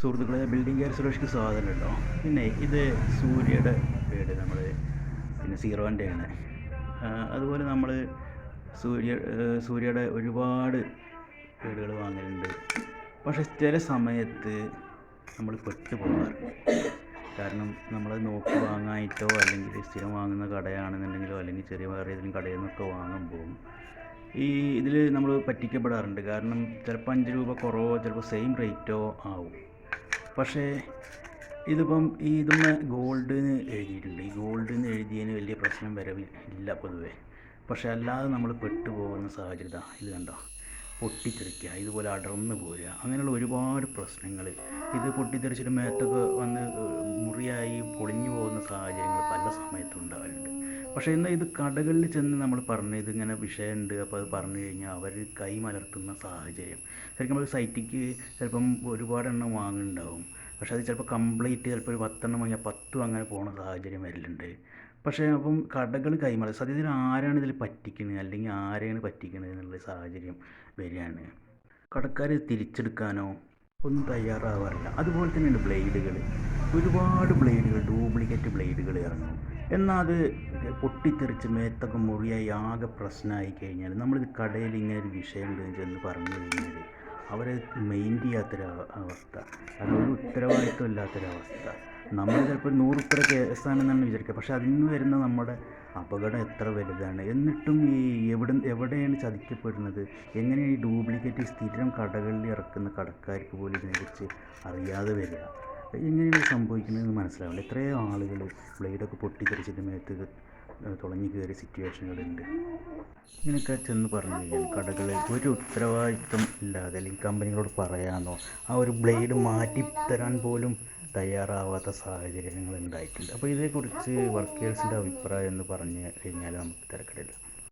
സുഹൃത്തുക്കളെ building care സുരേഷ്ക്ക് കേട്ടോ. പിന്നെ ഇത് സൂര്യയുടെ വീട് നമ്മൾ പിന്നെ സീറോന്റെയാണ്. അതുപോലെ നമ്മൾ സൂര്യ സൂര്യയുടെ ഒരുപാട് വീടുകൾ വാങ്ങലുണ്ട്. പക്ഷെ ചില സമയത്ത് നമ്മൾ പെട്ടു പോകാറുണ്ട് കാരണം നമ്മൾ നോക്കി വാങ്ങായിട്ടോ അല്ലെങ്കിൽ സ്ഥിരം വാങ്ങുന്ന കടയാണെന്നുണ്ടെങ്കിലോ അല്ലെങ്കിൽ ചെറിയ വേറെ ഏതെങ്കിലും കടയിൽ നിന്നൊക്കെ വാങ്ങുമ്പോൾ ഈ ഇതിൽ നമ്മൾ പറ്റിക്കപ്പെടാറുണ്ട്. കാരണം ചിലപ്പോൾ അഞ്ച് രൂപ കുറവോ ചിലപ്പോൾ സെയിം റേറ്റോ ആവും. പക്ഷേ ഇതിപ്പം ഈ ഇതൊന്ന് ഗോൾഡ് എന്ന് എഴുതിയിട്ടുണ്ട്. ഈ ഗോൾഡ് എന്ന് എഴുതിയതിന് വലിയ പ്രശ്നം വരവില്ല പൊതുവേ. പക്ഷേ അല്ലാതെ നമ്മൾ പെട്ടുപോകുന്ന സാഹചര്യം ഇത് കണ്ടോ? പൊട്ടിത്തെറിക്കുക ഇതുപോലെ അടർന്നു പോരുക അങ്ങനെയുള്ള ഒരുപാട് പ്രശ്നങ്ങൾ. ഇത് പൊട്ടിത്തെറിച്ചിട്ട് മേത്തൊക്കെ വന്ന് മുറിയായി പൊളിഞ്ഞു പോകുന്ന സാഹചര്യങ്ങൾ പല സമയത്തും ഉണ്ടാവലുണ്ട് പക്ഷേ എന്നാൽ ഇത് കടകളിൽ ചെന്ന് നമ്മൾ പറഞ്ഞ് ഇതിങ്ങനെ വിഷയമുണ്ട് അപ്പോൾ അത് പറഞ്ഞു കഴിഞ്ഞാൽ അവർ കൈമലർത്തുന്ന സാഹചര്യം. ശരിക്കും നമ്മൾ സൈറ്റിക്ക് ചിലപ്പം ഒരുപാട് എണ്ണം വാങ്ങുന്നുണ്ടാവും. പക്ഷേ അത് ചിലപ്പോൾ കംപ്ലീറ്റ് ചിലപ്പോൾ ഒരു പത്തെണ്ണം വാങ്ങിയാൽ പത്തും അങ്ങനെ പോകുന്ന സാഹചര്യം വരലുണ്ട്. പക്ഷേ അപ്പം കടകൾ കൈമാറി സത്യത്തിൽ ആരാണ് ഇതിൽ പറ്റിക്കുന്നത് അല്ലെങ്കിൽ ആരെയാണ് പറ്റിക്കുന്നത് എന്നുള്ള സാഹചര്യം വരികയാണ്. കടക്കാർ തിരിച്ചെടുക്കാനോ ഒന്നും തയ്യാറാവാറില്ല. അതുപോലെ തന്നെയാണ് ബ്ലേഡുകൾ. ഒരുപാട് ബ്ലേഡുകൾ ഡ്യൂപ്ലിക്കേറ്റ് ബ്ലേഡുകൾ ഇറങ്ങും. എന്നാൽ അത് പൊട്ടിത്തെറിച്ച് മേത്തൊക്കെ മുറിയായി ആകെ പ്രശ്നമായി കഴിഞ്ഞാൽ നമ്മളിത് കടയിൽ ഇങ്ങനെ ഒരു വിഷയമുണ്ട് ചെന്ന് പറഞ്ഞു കഴിഞ്ഞാൽ അവരെ മെയിൻ ചെയ്യാത്തൊരു അവ- അവസ്ഥ അതൊരു ഉത്തരവാദിത്വം ഇല്ലാത്തൊരവസ്ഥ നമ്മൾ ചിലപ്പോൾ നൂറ് ഉത്തര കേസാണെന്നാണ് വിചാരിക്കുക. പക്ഷേ അതിൽ നിന്ന് വരുന്ന നമ്മുടെ അപകടം എത്ര വലുതാണ്? എന്നിട്ടും ഈ എവിടെ എവിടെയാണ് ചതിക്കപ്പെടുന്നത്? എങ്ങനെയാണ് ഈ ഡ്യൂപ്ലിക്കേറ്റ് സ്ഥിരം കടകളിൽ ഇറക്കുന്ന കടക്കാർക്ക് പോലും ഇതിനെക്കുറിച്ച് അറിയാതെ വരിക? എങ്ങനെയാണ് സംഭവിക്കുന്നതെന്ന് മനസ്സിലാവില്ല എത്രയോ ആളുകൾ ബ്ലേഡൊക്കെ പൊട്ടിത്തെറിച്ചിട്ട് മേത്ത് തുളഞ്ഞു കയറിയ സിറ്റുവേഷനുകളുണ്ട്. ഇങ്ങനെയൊക്കെ ചെന്ന് പറഞ്ഞു കഴിഞ്ഞാൽ കടകളിൽ ഒരു ഉത്തരവാദിത്വം ഇല്ലാതെ അല്ലെങ്കിൽ കമ്പനികളോട് പറയാനോ ആ ഒരു ബ്ലേഡ് മാറ്റി തരാൻ പോലും തയ്യാറാവാത്ത സാഹചര്യങ്ങൾ ഉണ്ടായിട്ടുണ്ട്. അപ്പോൾ ഇതേക്കുറിച്ച് വർക്കേഴ്സിന്റെ അഭിപ്രായം എന്ന് പറഞ്ഞു കഴിഞ്ഞാൽ നമുക്ക് തിരക്കിടില്ല.